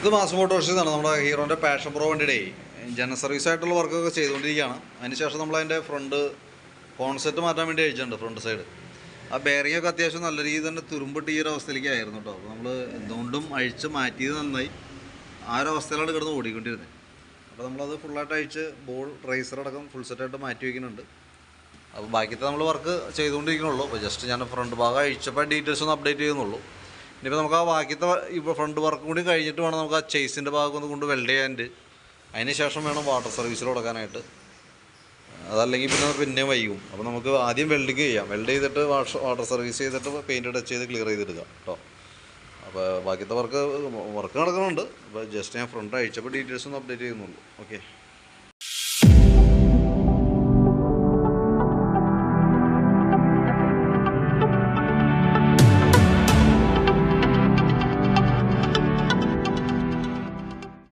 ഇത് മാസ് ഫോട്ടോഷീസാണ് നമ്മുടെ ഹീറോന്റെ പാഷൻ പ്രോ വണ്ടിയുടെ ജനറൽ സർവീസ് ആയിട്ടുള്ള വർക്കൊക്കെ ചെയ്തുകൊണ്ടിരിക്കുകയാണ്. അതിനുശേഷം നമ്മൾ അതിന്റെ ഫ്രണ്ട് കോൺസെപ്റ്റ് മാറ്റാൻ വേണ്ടി അഴിച്ചിട്ടുണ്ട് ഫ്രണ്ട് സൈഡ് ആ ബെയറിംഗ് ഒക്കെ അത്യാവശ്യം നല്ല രീതിയിൽ തന്നെ തുരുമ്പിട്ട് ഈ ഒരു അവസ്ഥയിലേക്ക് ആയിരുന്നു കേട്ടോ അപ്പോൾ നമ്മൾ എന്തുകൊണ്ടും അഴിച്ച് മാറ്റിയത് നന്നായി. ആ ഒരു അവസ്ഥയിലാണ് കിടന്ന് ഓടിക്കൊണ്ടിരുന്നത്. അപ്പോൾ നമ്മളത് ഫുള്ളായിട്ട് അഴിച്ച് ബോൾ റേസർ അടക്കം ഫുൾ സെറ്റായിട്ട് മാറ്റി വയ്ക്കുന്നുണ്ട് അപ്പോൾ ബാക്കിയത്തെ നമ്മൾ വർക്ക് ചെയ്തുകൊണ്ടിരിക്കണുള്ളൂ. അപ്പോൾ ജസ്റ്റ് ഞാൻ ഫ്രണ്ട് ഭാഗം അഴിച്ചപ്പോൾ ഡീറ്റെയിൽസ് ഒന്ന് അപ്ഡേറ്റ് ചെയ്യുന്നുള്ളൂ. ഇനിയിപ്പോൾ നമുക്ക് ആ ബാക്കിയത്തെ ഇപ്പോൾ ഫ്രണ്ട് വർക്ക് കൂടി കഴിഞ്ഞിട്ട് വേണം നമുക്ക് ആ ചേസിന്റെ ഭാഗം കൊണ്ട് വെൽഡ് ചെയ്യാനുണ്ട് അതിന് ശേഷം വേണം വാട്ടർ സർവീസിൽ കൊടുക്കാനായിട്ട്. അതല്ലെങ്കിൽ പിന്നെ പിന്നെയും പിന്നെ വൈകും. അപ്പോൾ നമുക്ക് ആദ്യം വെൽഡിങ് ചെയ്യാം. വെൽഡ് ചെയ്തിട്ട് വാഷ് വാട്ടർ സർവീസ് ചെയ്തിട്ട് പെയിന്റ് ടച്ച് ചെയ്ത് ക്ലിയർ ചെയ്തിടുക കേട്ടോ അപ്പോൾ ബാക്കിയത്തെ വർക്ക് വർക്ക് നടക്കുന്നുണ്ട്. അപ്പോൾ ജസ്റ്റ് ഞാൻ ഫ്രണ്ട് അയച്ചപ്പോൾ ഡീറ്റെയിൽസ് ഒന്ന് അപ്ഡേറ്റ് ചെയ്യുന്നുള്ളൂ. ഓക്കെ